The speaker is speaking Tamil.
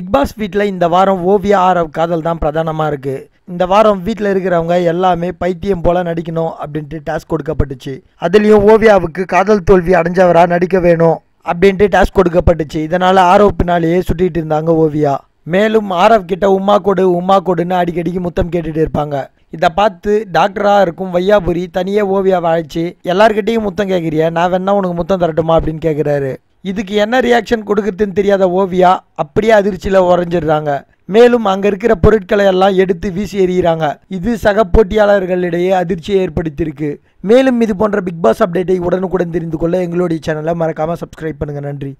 பிக் பாஸ் வீட்டில் இந்த வாரம் ஓவியா ஆரவ் காதல் தான் பிரதானமாக இருக்குது இந்த வாரம் வீட்டில் இருக்கிறவங்க எல்லாமே பைத்தியம் போல் நடிக்கணும் அப்படின்ட்டு டாஸ்க் கொடுக்கப்பட்டுச்சு. அதுலேயும் ஓவியாவுக்கு காதல் தோல்வி அடைஞ்சவராக நடிக்க வேணும் அப்படின்ட்டு டாஸ்க் கொடுக்கப்பட்டுச்சு. இதனால் ஆரவ் பின்னாலேயே சுட்டிகிட்டு இருந்தாங்க ஓவியா. மேலும் ஆரவ் கிட்ட உமா கொடு உமா கொடுன்னு அடிக்கடிக்கு முத்தம் கேட்டுட்டு இருப்பாங்க. இதை பார்த்து டாக்டராக இருக்கும் வையாபுரி தனியே ஓவியாவை அழைச்சி எல்லார்கிட்டையும் முத்தம் கேட்குறிய நான் வேணா உனக்கு முத்தம் தரட்டுமா? அப்படின்னு கேட்குறாரு இதுக்கு என்ன ரியாக்ஷன் கொடுக்குறதுன்னு தெரியாத ஓவியா அப்படியே அதிர்ச்சியில் உறைஞ்சிடுறாங்க. மேலும் அங்கே இருக்கிற பொருட்களை எல்லாம் எடுத்து வீசி எறிகிறாங்க. இது சக போட்டியாளர்களிடையே அதிர்ச்சியை ஏற்படுத்தியிருக்கு. மேலும் இது போன்ற பிக் பாஸ் அப்டேட்டை உடனுக்குடன் தெரிந்து கொள்ள எங்களுடைய சேனலை மறக்காமல் சப்ஸ்கிரைப் பண்ணுங்கள் நன்றி.